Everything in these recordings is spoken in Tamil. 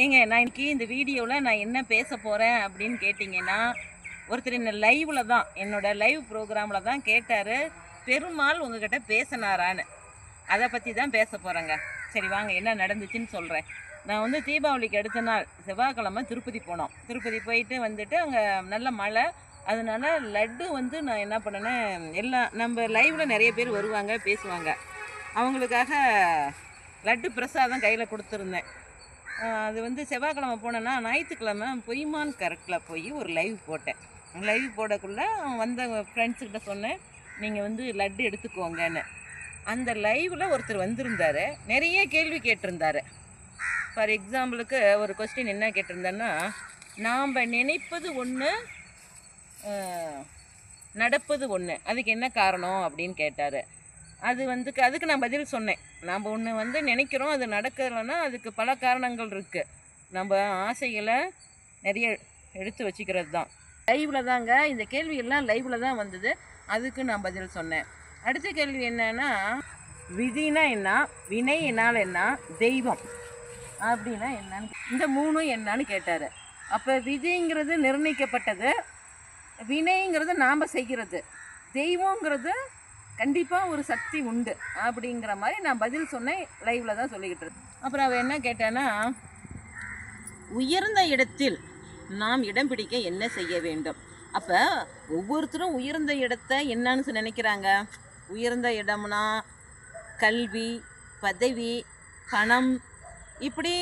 ஏங்க நான் இன்னைக்கு இந்த வீடியோவில் நான் என்ன பேச போகிறேன் அப்படின்னு கேட்டிங்கன்னா ஒருத்தர் என்ன லைவில் தான் என்னோடய லைவ் ப்ரோக்ராமில் தான் கேட்டார் பெருமாள் உங்ககிட்ட பேசினாரான்னு. அதை பற்றி தான் பேச போகிறேங்க. சரி வாங்க என்ன நடந்துச்சுன்னு சொல்கிறேன். நான் வந்து தீபாவளிக்கு அடுத்த நாள் செவ்வாய்க்கிழமை திருப்பதி போனோம். திருப்பதி போயிட்டு வந்துட்டு அங்கே நல்ல மழை. அதனால லட்டு வந்து நான் என்ன பண்ணேன்னு எல்லாம் நம்ம லைவில் நிறைய பேர் வருவாங்க பேசுவாங்க. அவங்களுக்காக லட்டு பிரசாதம் கையில் கொடுத்துருந்தேன். அது வந்து செவ்வாய்க்கிழமை போனேன்னா ஞாயிற்றுக்கிழமை பொய்மான் கரெக்டில் போய் ஒரு லைவ் போட்டேன். லைவ் போடக்குள்ளே வந்த ஃப்ரெண்ட்ஸுக்கிட்ட சொன்னேன் நீங்கள் வந்து லட்டு எடுத்துக்கோங்கன்னு. அந்த லைவில் ஒருத்தர் வந்திருந்தார். நிறைய கேள்வி கேட்டிருந்தாரு. ஃபார் எக்ஸாம்பிளுக்கு ஒரு கொஸ்டின் என்ன கேட்டிருந்தேன்னா நாம் நினைப்பது ஒன்று நடப்பது ஒன்று அதுக்கு என்ன காரணம்? அப்படின்னு கேட்டார். அது வந்து அதுக்கு நான் பதில் சொன்னேன். நாம் ஒன்று வந்து நினைக்கிறோம் அது நடக்கலைன்னா அதுக்கு பல காரணங்கள் இருக்குது நம்ம ஆசைகளை நிறைய எடுத்து வச்சுக்கிறது தான் லைவில் தாங்க இந்த கேள்வி எல்லாம் லைவில் தான் வந்தது. அதுக்கு நான் பதில் சொன்னேன். அடுத்த கேள்வி என்னன்னா விதினா என்ன? வினை என்னால் என்ன? தெய்வம். அப்படின்னா என்னன்னு இந்த மூணும் என்னன்னு கேட்டார். அப்போ விதிங்கிறது நிர்ணயிக்கப்பட்டது. வினைங்கிறது நாம் செய்கிறது. தெய்வங்கிறது கண்டிப்பாக ஒரு சக்தி உண்டு அப்படிங்கிற மாதிரி நான் பதில் சொன்னேன் லைவில் தான் சொல்லிக்கிட்டு இருக்கேன். அப்புறம் அவள் என்ன கேட்டான்னா உயர்ந்த இடத்தில் நாம் இடம் பிடிக்க என்ன செய்ய வேண்டும்? அப்போ ஒவ்வொருத்தரும் உயர்ந்த இடத்த என்னன்னு நினைக்கிறாங்க. உயர்ந்த இடம்னா கல்வி பதவி பணம். இப்படி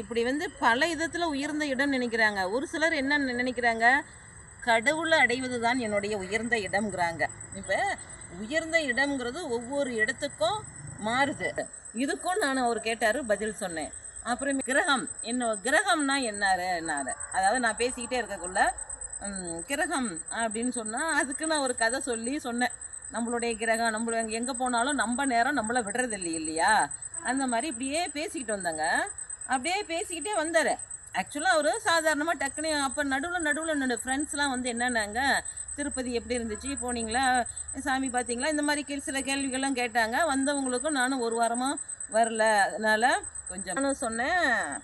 இப்படி வந்து பல விதத்தில் உயர்ந்த இடம் நினைக்கிறாங்க. ஒரு சிலர் என்ன நினைக்கிறாங்க? கடவுளை அடைவது தான் என்னுடைய உயர்ந்த இடம்ங்கிறாங்க. இப்போ உயர்ந்த இடம்ங்கிறது ஒவ்வொரு இடத்துக்கும் மாறுது. இதுக்கும் நான் அவர் கேட்டார் பதில் சொன்னேன். அப்புறம் கிரகம் என்ன கிரகம்னா என்னார் அதாவது நான் பேசிக்கிட்டே இருக்கக்குள்ள கிரகம் அப்படின்னு சொன்னால் அதுக்கு நான் ஒரு கதை சொல்லி சொன்னேன். நம்மளுடைய கிரகம் நம்மள எங்கே போனாலும் நம்ம நேரம் நம்மளை விடுறது இல்லை இல்லையா? அந்த மாதிரி இப்படியே பேசிக்கிட்டு வந்தாங்க. அப்படியே பேசிக்கிட்டே வந்தார். ஆக்சுவலாக அவர் சாதாரணமாக டக்குனு அப்போ நடுவில் நடுவில் என்னோடய ஃப்ரெண்ட்ஸ்லாம் வந்து என்னன்னாங்க திருப்பதி எப்படி இருந்துச்சு? போனீங்களா? சாமி பார்த்தீங்களா? இந்த மாதிரி கே- சில கேள்விகள்லாம் கேட்டாங்க. வந்தவங்களுக்கும் நானும் ஒரு வாரமாக வரல. அதனால் கொஞ்சம் நானும் சொன்னேன்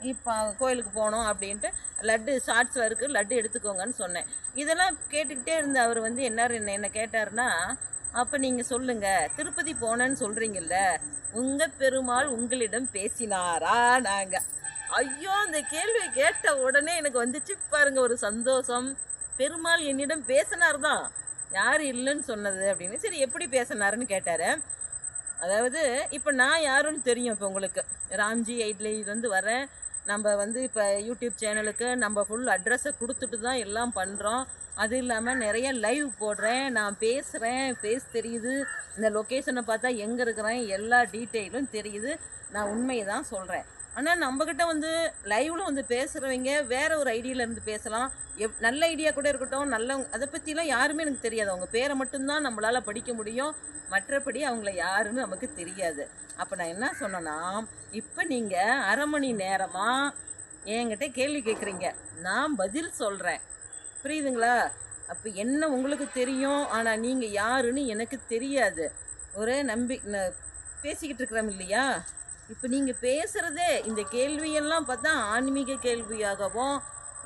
இப்போ கோயிலுக்கு போகணும் அப்படின்ட்டு லட்டு ஷார்ட்ஸில் இருக்குது லட்டு எடுத்துக்கோங்கன்னு சொன்னேன். இதெல்லாம் கேட்டுக்கிட்டே இருந்த அவர் வந்து என்னார் என்ன என்ன கேட்டாருன்னா அப்போ நீங்கள் சொல்லுங்கள் திருப்பதி போனேன்னு சொல்கிறீங்கல்ல உங்கள் பெருமாள் உங்களிடம் பேசினாரா? நாங்கள் ஐயோ அந்த கேள்வியை கேட்ட உடனே எனக்கு வந்துச்சு. பாருங்க ஒரு சந்தோஷம். பெருமாள் என்னிடம் பேசினார் தான் யார் இல்லைன்னு சொன்னது அப்படின்னு. சரி எப்படி பேசினாருன்னு கேட்டார். அதாவது இப்போ நான் யாருன்னு தெரியும் இப்போ உங்களுக்கு. ராம்ஜி எயிட்லேருந்து வரேன் நம்ம வந்து இப்போ யூடியூப் சேனலுக்கு நம்ம ஃபுல் அட்ரஸை கொடுத்துட்டு தான் எல்லாம் பண்ணுறோம் அது இல்லாமல் நிறைய லைவ் போடுறேன் நான் பேசுகிறேன் ஃபேஸ் தெரியுது. இந்த லொக்கேஷனை பார்த்தா எங்கே இருக்கிறேன் எல்லா டீட்டெயிலும் தெரியுது. நான் உண்மையை தான் சொல்கிறேன் ஆனால் நம்மக்கிட்ட வந்து லைவில் வந்து பேசுகிறவங்க வேறு ஒரு ஐடியாவிலேருந்து பேசலாம். எப் நல்ல ஐடியா கூட இருக்கட்டும் நல்ல அதை பற்றிலாம் யாருமே எனக்கு தெரியாது. அவங்க பேரை மட்டும்தான் நம்மளால் படிக்க முடியும். மற்றபடி அவங்கள யாருன்னு நமக்கு தெரியாது. அப்போ நான் என்ன சொன்னேன்னா இப்போ நீங்கள் அரை மணி நேரமாக என்கிட்ட கேள்வி கேட்குறீங்க நான் பதில் சொல்கிறேன் புரியுதுங்களா? அப்போ என்ன உங்களுக்கு தெரியும்? ஆனால் நீங்கள் யாருன்னு எனக்கு தெரியாது. ஒரு நம்பி பேசிக்கிட்டு இருக்கிறோம் இல்லையா? இப்போ நீங்கள் பேசுகிறதே இந்த கேள்வியெல்லாம் பார்த்தா ஆன்மீக கேள்வியாகவும்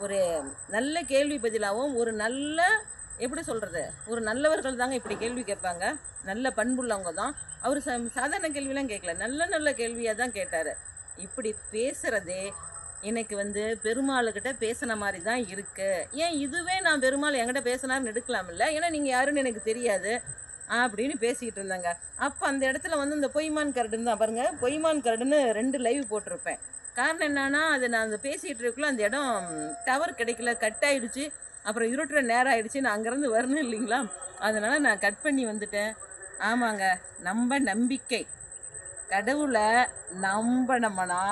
ஒரு நல்ல கேள்வி பதிலாகவும் ஒரு நல்ல எப்படி சொல்கிறது ஒரு நல்லவர்கள் தாங்க இப்படி கேள்வி கேட்பாங்க. நல்ல பண்புள்ளவங்க தான். அவர் ச சாதாரண கேள்விலாம் கேட்கல. நல்ல நல்ல கேள்வியாக தான் கேட்டார். இப்படி பேசுகிறதே எனக்கு வந்து பெருமாளுக்கிட்ட பேசின மாதிரி தான் இருக்குது ஏன் இதுவே நான் பெருமாள் என்கிட்ட பேசினார்னு எடுக்கலாம்ல ஏன்னா நீங்கள் யாருன்னு எனக்கு தெரியாது. அப்படின்னு பேசிக்கிட்டு இருந்தாங்க. அப்போ அந்த இடத்துல வந்து இந்த பொய்மான் கரடுன்னு தான் பாருங்கள் பொய்மான் கரடுன்னு ரெண்டு லைவ் போட்டிருப்பேன். காரணம் என்னன்னா அது நான் அந்த பேசிகிட்டு இருக்கக்குள்ள அந்த இடம் டவர் கிடைக்கல கட் ஆகிடுச்சு அப்புறம் இருட்டுற நேரம் ஆகிடுச்சு நான் அங்கேருந்து வரணும் இல்லைங்களா? அதனால் நான் கட் பண்ணி வந்துட்டேன். ஆமாங்க நம்ம நம்பிக்கை. கடவுளை நம்பினோம்னா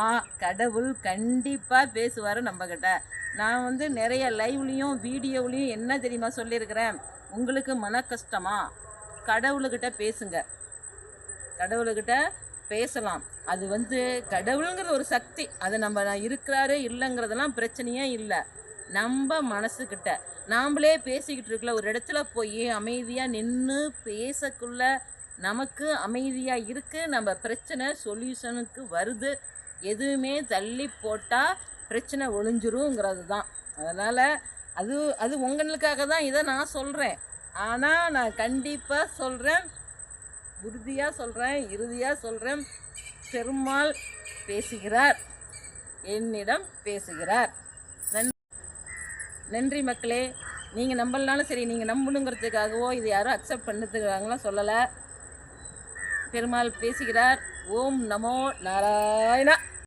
கடவுள் கண்டிப்பாக பேசுவார் நம்மக்கிட்ட நான் வந்து நிறைய லைவ்லேயும் வீடியோவிலையும் என்ன தெரியுமா சொல்லியிருக்கிறேன்? உங்களுக்கு மன கஷ்டமா கடவுளுக்கிட்ட பேசுங்க. கடவுளுக்கிட்ட பேசலாம். அது வந்து கடவுளுங்கிற ஒரு சக்தி. அது நம்ம இருக்கிறாரு இல்லைங்கிறதெல்லாம் பிரச்சனையே இல்லை. நம்ம மனசுக்கிட்ட. நாம்ளே பேசிக்கிட்டு இருக்கல ஒரு இடத்துல போய் அமைதியாக நின்று பேசக்குள்ள நமக்கு அமைதியாக இருக்குது நம்ம பிரச்சனை சொல்யூஷனுக்கு வருது. எதுவுமே தள்ளி போட்டால் பிரச்சனை ஒழிஞ்சிருங்கிறது தான் அதனால் அது அது உங்களுக்காக தான் இதை நான் சொல்கிறேன் ஆனால் நான் கண்டிப்பாக சொல்கிறேன் உறுதியாக சொல்கிறேன் இறுதியாக சொல்கிறேன் பெருமாள் பேசுகிறார். என்னிடம் பேசுகிறார். நன்றி நன்றி மக்களே. நீங்கள் நம்பலனாலும் சரி நீங்கள் நம்பணுங்கிறதுக்காகவோ இது யாரும் அக்செப்ட் பண்ணுறதுக்காகலாம் சொல்லலை. பெருமாள் பேசுகிறார். ஓம் நமோ நாராயணா.